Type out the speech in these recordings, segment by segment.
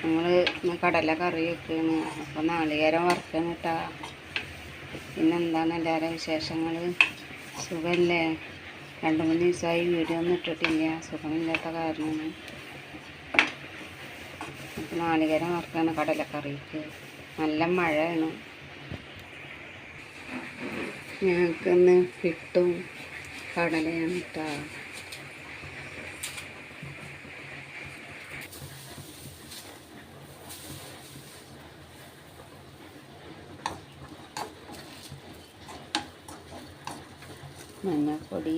നമ്മൾ കടല കറി വെക്കുകയാണ് അപ്പോൾ നാളികേരം വറുക്കണം കേട്ടാ പിന്നെന്താണ് എല്ലാവരും വിശേഷങ്ങൾ സുഖമല്ലേ രണ്ട് മൂന്ന് ദിവസമായി വീഡിയോ ഒന്നും ഇട്ടിട്ടില്ല. സുഖമില്ലാത്ത കാരണമാണ്. അപ്പോൾ നാളികേരം വറുക്കാണ് കടലക്കറിക്ക് നല്ല മഴയാണ്. ഞങ്ങൾക്കിന്ന് കിട്ടും കടലയാണ് കേട്ടോ മഞ്ഞൾപ്പൊടി.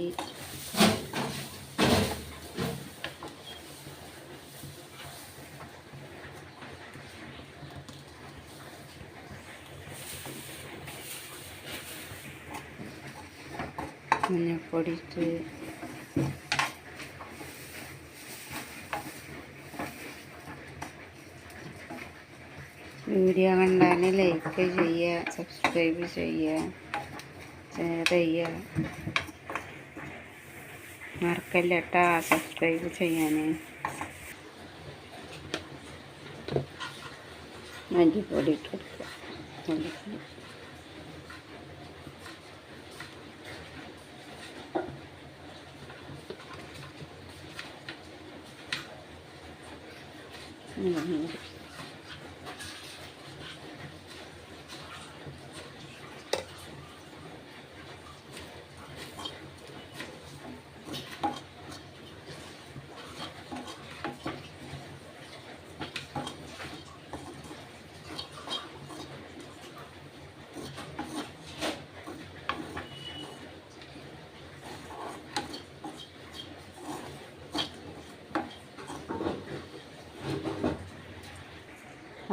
മഞ്ഞൾപ്പൊടിക്ക് വീഡിയോ കണ്ടാൽ ലൈക്ക് ചെയ്യുക സബ്സ്ക്രൈബ് ചെയ്യുക ഷെയർ ചെയ്യുക. മറക്കല്ല കേട്ടാ സബ്സ്ക്രൈബ് ചെയ്യാൻ മല്ലിപ്പൊടി ഇട്ട് കൊടുക്കുക മല്ലിപ്പൊടി ഉം.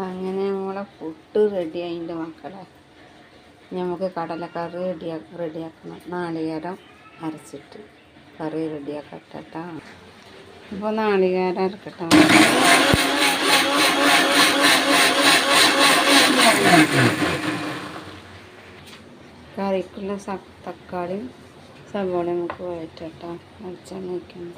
അങ്ങനെ നമ്മളെ ഫുഡ് റെഡി ആയിന്റെ മക്കളെ. നമുക്ക് കടലക്കറി റെഡിയാ റെഡിയാക്കണം നാളികേരം അരച്ചിട്ട് കറി റെഡിയാക്കട്ടെ കേട്ടോ അപ്പോൾ നാളികേരം അരക്കട്ടെ കറിക്കുള്ള തക്കാളിയും സവോളയും നമുക്ക് വഴറ്റട്ടോ. അരച്ചാൽ വയ്ക്കണം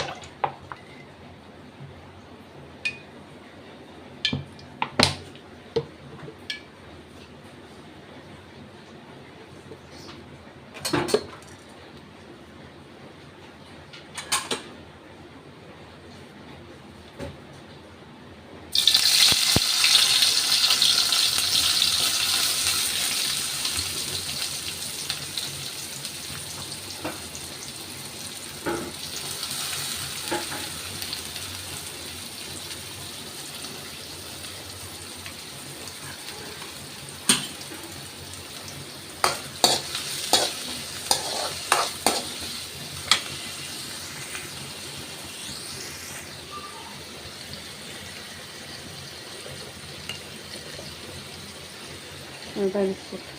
അതനുസരിച്ച്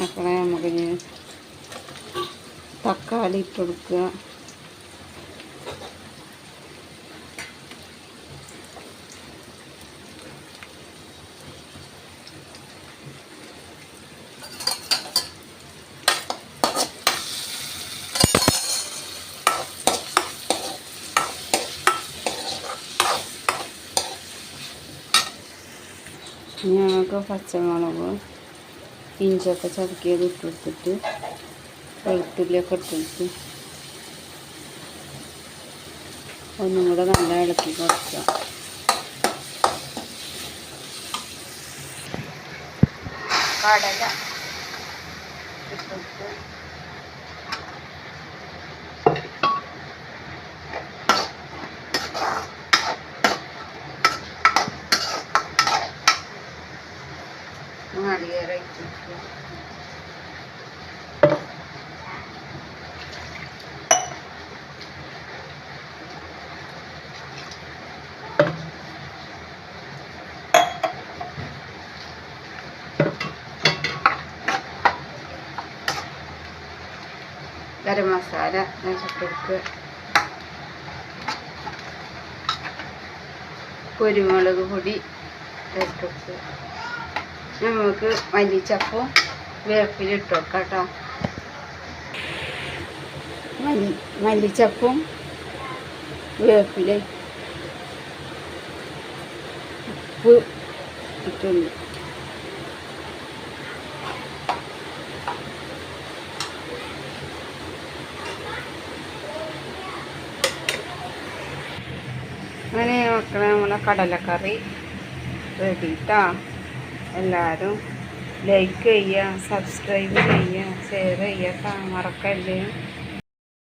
മക്കളെ നമുക്കിനി തക്കാളി ഇട്ട് കൊടുക്കുക. ഞങ്ങൾക്ക് പച്ചമുളക് ഇഞ്ചൊക്കെ ചതക്കിയത് ഇട്ട് കൊടുത്തിട്ട് വെളുത്തുള്ളിയൊക്കെ ഇട്ടിട്ട് ഒന്നും കൂടെ നല്ല ഇളക്കി കൊടുക്കുക. കടല. ഗരം മസാല ഞാൻ കുരുമുളക് പൊടി ഇട്ടിട്ട് നമുക്ക് മല്ലിച്ചപ്പും വേപ്പിലിട്ട് വെക്കാം കേട്ടോ. മല്ലി മല്ലിച്ചപ്പും വേപ്പില ഉപ്പ് ഇട്ടുണ്ട് അങ്ങനെ മക്കളെ കടലക്കറി റെഡി കേട്ടോ എല്ലാവരും ലൈക്ക് ചെയ്യുക സബ്സ്ക്രൈബ് ചെയ്യുക ഷെയർ ചെയ്യുക മറക്കല്ലേ?